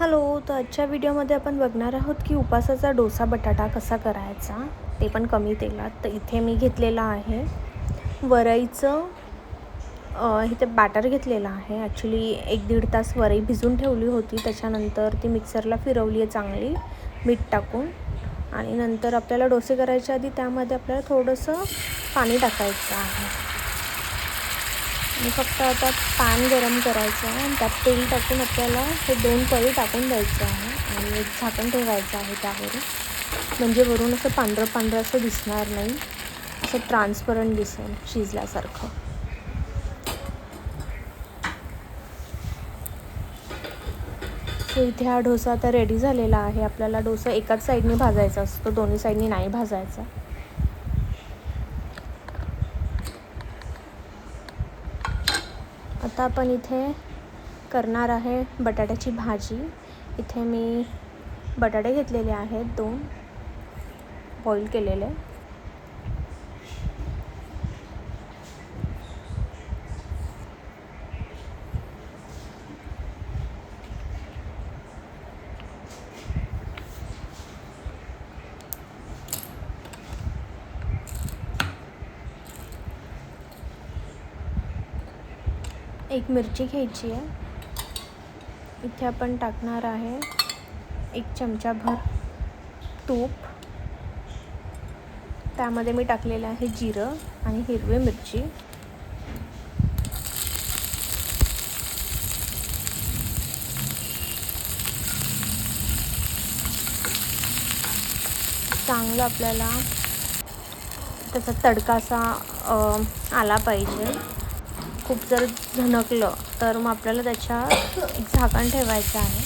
Hello तर आजच्या व्हिडिओमध्ये आपण बघणार आहोत की उपासाचा डोसा बटाटा कसा करायचा? ते पण कमी तेलात. तर इथे मी घेतलेला आहे वरईचं हे इथे बॅटर घेतलेलं आहे. ॲक्च्युली एक दीड तास वरई भिजून ठेवली होती. त्याच्यानंतर ती मिक्सरला फिरवली आहे चांगली मीठ टाकून. आणि नंतर आपल्याला डोसे करायच्या आधी त्यामध्ये आपल्याला थोडंसं पाणी टाकायचं आहे. आणि फक्त आता पॅन गरम करायचं आहे आणि त्यात तेल टाकून आपल्याला हे दोन पळी टाकून द्यायचं आहे आणि एक झाकण ठेवायचं आहे त्यावर म्हणजे वरून असं पांढरं पांढरं असं दिसणार नाही. असं ट्रान्सपरंट दिसेल शिजल्यासारखं. सो इथे हा डोसा आता रेडी झालेला आहे. आपल्याला डोसा एकाच साईडने भाजायचा असतो. दोन्ही साईडने नाही भाजायचा. आता आपण इथे करणार आहे बटाट्याची भाजी. इथे मी बटाटे घेतलेले आहेत दोन. बॉईल केलेले. एक मिरची घ्यायची आहे. इथे आपण टाकणार आहे एक चमचाभर तूप. त्यामध्ये मी टाकलेलं आहे जिरं आणि हिरवी मिरची. चांगलं आपल्याला त्याचा तडका असा आला पाहिजे. खूप जर झणकलं तर मग आपल्याला त्याच्या एक झाकण ठेवायचं आहे.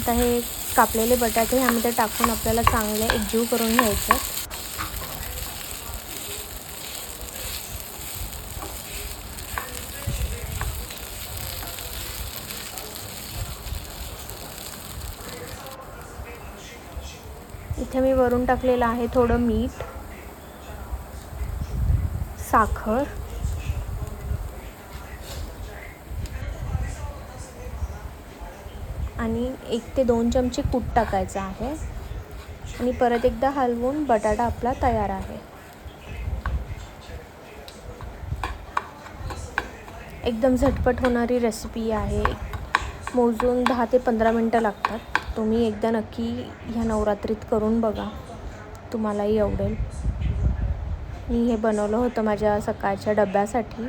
आता हे कापलेले बटाटे ह्यामध्ये टाकून आपल्याला चांगले एकजीव करून घ्यायचे. इथे मी वरून टाकलेलं आहे थोडं मीठ साखर. आणि एक ते दोन चमचे कूट टाकायचं आहे. आणि परत एकदा हलवून बटाटा आपला तयार आहे. एकदम झटपट होणारी रेसिपी आहे. मोजून दहा ते पंधरा मिनटं लागतात. तुम्ही एकदा नक्की ह्या नवरात्रीत करून बघा. तुम्हालाही आवडेल. मी हे बनवलं होतं माझ्या सकाळच्या डब्यासाठी.